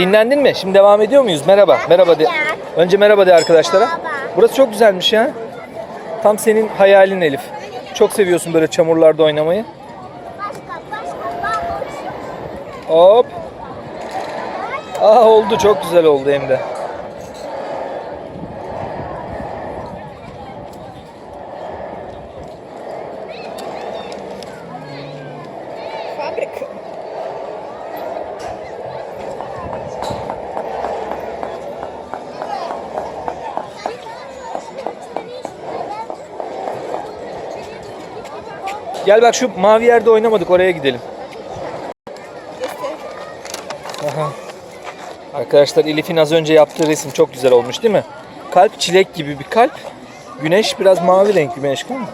Dinlendin mi? Şimdi devam ediyor muyuz? Merhaba. Merhaba de. Önce merhaba de arkadaşlara. Burası çok güzelmiş ya. Tam senin hayalin Elif. Çok seviyorsun böyle çamurlarda oynamayı. Hop. Aa oldu çok güzel oldu hem de. Gel bak şu mavi yerde oynamadık oraya gidelim. Aha. Arkadaşlar Elif'in az önce yaptığı resim çok güzel olmuş değil mi? Kalp çilek gibi bir kalp. Güneş biraz mavi renk güneş değil mi?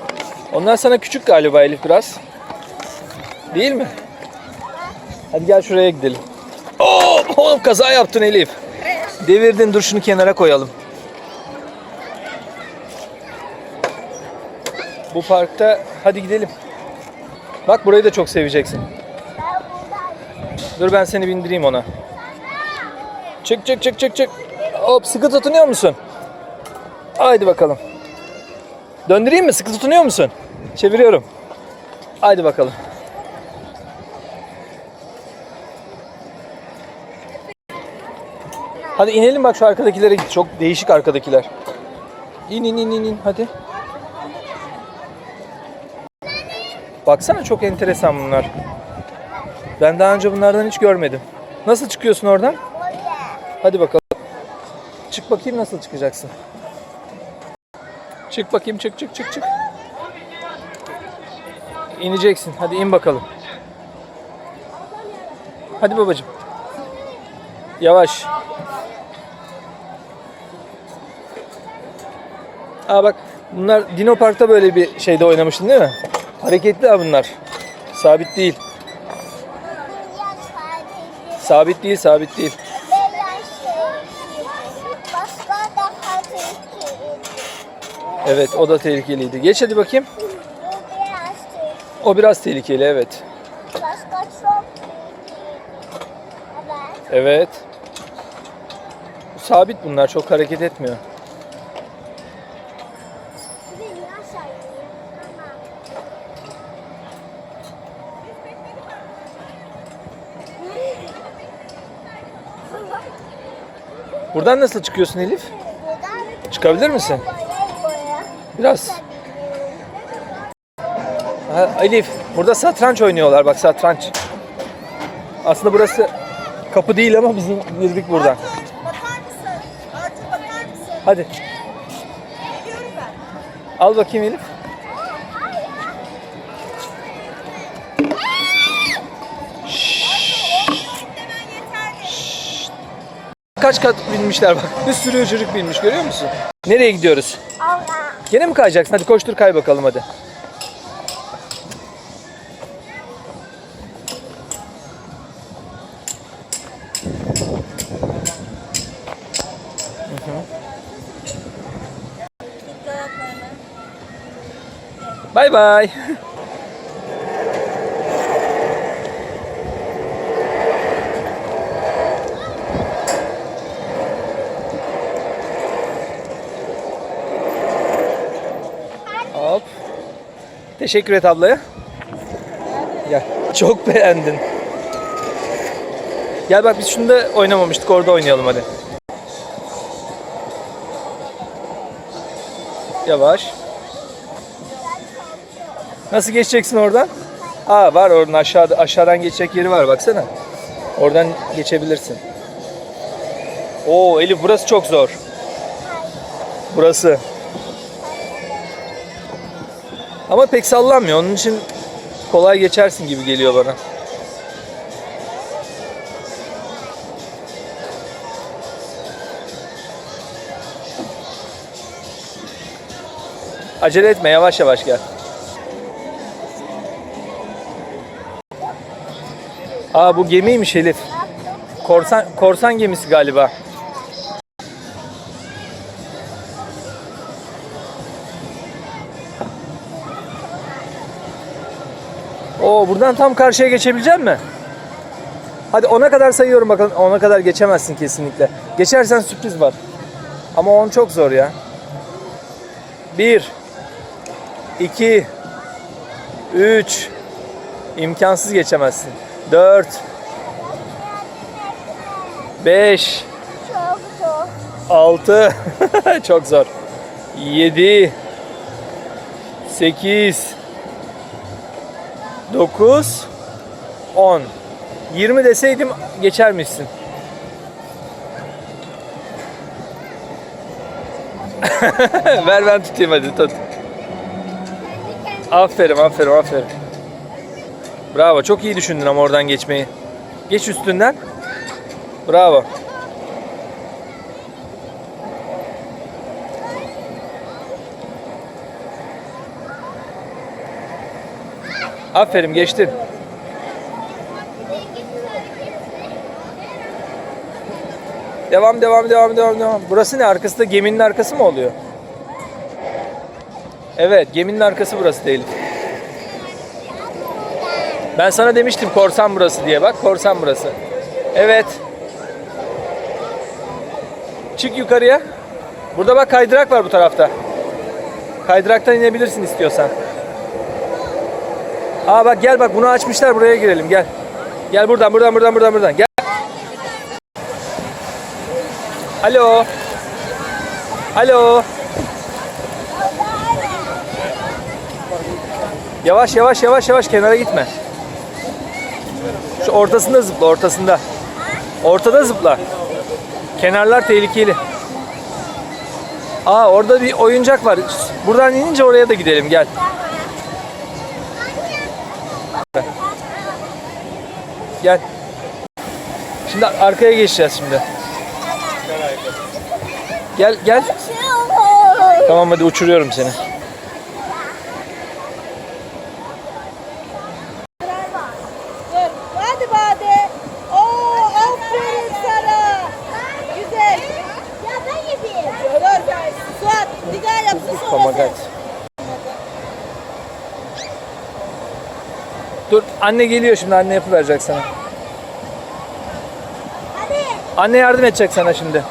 Onlar sana küçük galiba Elif biraz. Değil mi? Hadi gel şuraya gidelim. Oo, oğlum kaza yaptın Elif. Devirdin dur şunu kenara koyalım. Bu parkta hadi gidelim. Bak burayı da çok seveceksin. Dur ben seni bindireyim ona. Çık çık çık çık çık. Hop sıkı tutunuyor musun? Haydi bakalım. Döndüreyim mi? Sıkı tutunuyor musun? Çeviriyorum. Haydi bakalım. Hadi inelim bak şu arkadakilere git. Çok değişik arkadakiler. İn in in in in hadi. Baksana çok enteresan bunlar. Ben daha önce bunlardan hiç görmedim. Nasıl çıkıyorsun oradan? Hadi bakalım. Çık bakayım nasıl çıkacaksın. Çık bakayım çık çık çık çık. İneceksin. Hadi in bakalım. Hadi babacığım. Yavaş. Aa bak bunlar Dino Park'ta böyle bir şeyde oynamıştın değil mi? Hareketli ha bunlar. Sabit değil. Sabit değil, sabit değil. Evet o da tehlikeliydi. Geç hadi bakayım. O biraz tehlikeli. Evet. Evet. Sabit bunlar çok hareket etmiyor. Buradan nasıl çıkıyorsun Elif? Çıkabilir misin? Biraz. Ha, Elif burada satranç oynuyorlar bak satranç. Aslında burası kapı değil ama bizim girdik buradan. Hadi al bakayım Elif. Kaç kat binmişler bak. Bir sürü çocuk binmiş görüyor musun? Nereye gidiyoruz? Allah. Gene mi kayacaksın? Hadi koştur kay bakalım hadi. Bay bay. Hop. Teşekkür et ablaya. Gel. Çok beğendin. Gel bak biz şunu da oynamamıştık. Orada oynayalım hadi. Yavaş. Nasıl geçeceksin oradan? Aa var oradan aşağıda aşağıdan geçecek yeri var baksana. Oradan geçebilirsin. Oo Elif burası çok zor. Burası. Ama pek sallanmıyor. Onun için kolay geçersin gibi geliyor bana. Acele etme yavaş yavaş gel. Aa bu gemiymiş Elif. Korsan korsan gemisi galiba. Oo buradan tam karşıya geçebilecek mi? Hadi ona kadar sayıyorum bakalım. Ona kadar geçemezsin kesinlikle. Geçersen sürpriz var. Ama on çok zor ya. 1 2 3 İmkansız geçemezsin. 4 5 Çok zor. 6 çok zor. 7 8 9 10 20 deseydim geçer misin? Ver ben tutayım hadi tut. Aferin aferin aferin. Bravo çok iyi düşündün ama oradan geçmeyi. Geç üstünden. Bravo. Aferin geçtin. Devam devam devam devam devam. Burası ne? Arkası da geminin arkası mı oluyor? Evet, geminin arkası burası değil. Ben sana demiştim korsan burası diye. Bak korsan burası. Evet. Çık yukarıya. Burada bak kaydırak var bu tarafta. Kaydıraktan inebilirsin istiyorsan. Aa bak gel bak bunu açmışlar buraya girelim gel. Gel buradan buradan buradan buradan buradan gel. Alo. Alo. Yavaş yavaş yavaş yavaş kenara gitme. Şu ortasında zıpla ortasında. Ortada zıpla. Kenarlar tehlikeli. Aa orada bir oyuncak var. Buradan inince oraya da gidelim gel. Gel. Şimdi arkaya geçeceğiz şimdi. Gel gel. Tamam hadi uçuruyorum seni. Dur. Hadi Bade. Oo aferin sana. Güzel. Ya ben yapayım. Dur. Suat bir daha yapsın sonra Pamagat. sen. Dur anne geliyor şimdi anne yapıverecek sana. Hadi. Anne yardım edecek sana şimdi.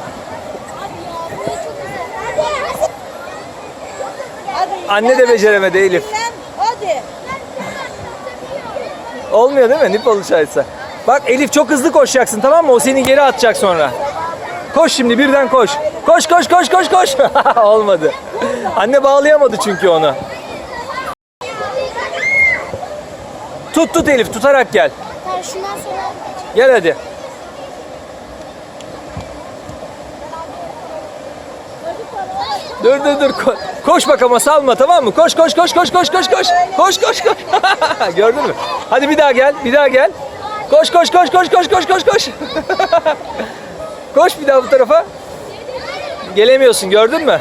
Anne de beceremedi Elif. Olmuyor değil mi? Nip oluşaysa. Bak Elif çok hızlı koşacaksın tamam mı? O seni geri atacak sonra. Koş şimdi birden koş. Koş koş koş koş koş. Olmadı. Anne bağlayamadı çünkü onu. Tut tut Elif tutarak gel. Tamam şundan sonra Gel hadi. Dur dur dur. Ko- koş bak ama salma tamam mı? Koş koş koş koş koş koş koş. Koş koş koş. Gördün mü? Hadi bir daha gel. Bir daha gel. Koş koş koş koş koş koş koş koş. koş bir daha bu tarafa. Gelemiyorsun gördün mü?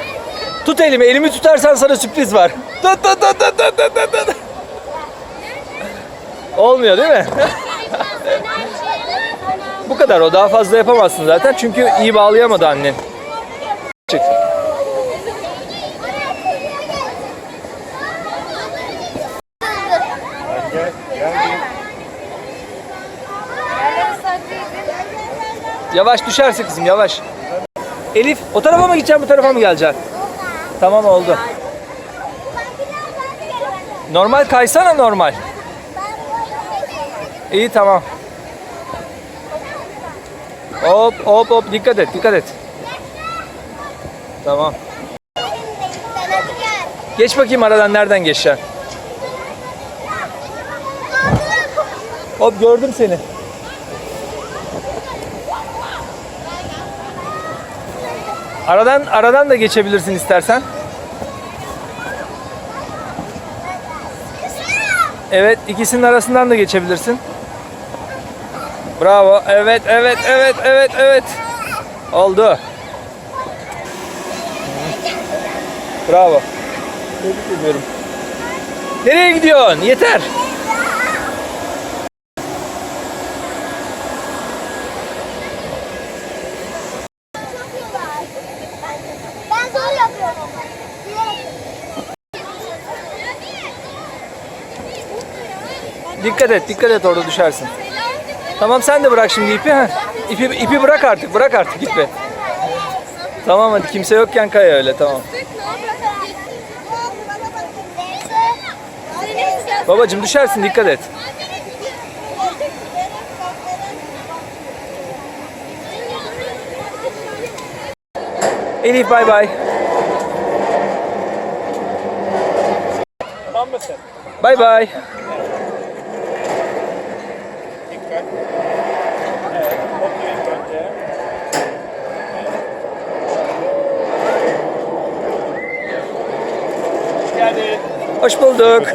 Tut elimi. Elimi tutarsan sana sürpriz var. Tut tut tut tut tut tut tut, tut. Olmuyor değil mi? Bu kadar o daha fazla yapamazsın zaten çünkü iyi bağlayamadı annen. Çık. Yavaş düşerse kızım yavaş. Elif o tarafa mı gideceksin bu tarafa mı geleceksin? Tamam oldu. Normal kaysana normal. İyi tamam. Hop hop hop dikkat et dikkat et. Tamam. Geç bakayım aradan nereden geçeceksin. Hop gördüm seni. Aradan aradan da geçebilirsin istersen. Evet, ikisinin arasından da geçebilirsin. Bravo. Evet, evet, evet, evet, evet. Oldu. Bravo. Tebrik ediyorum. Nereye gidiyorsun? Yeter. Ben zor yapıyorum. Dikkat et, dikkat et orada düşersin. Tamam sen de bırak şimdi ipi. Ha. İpi, ipi bırak artık. Bırak artık ipi. Tamam hadi kimse yokken kaya öyle tamam. Babacım düşersin dikkat et. Elif bay bay. Bay bay. Dikkat. Evet, otur ilk önce. Evet. Hoş bulduk.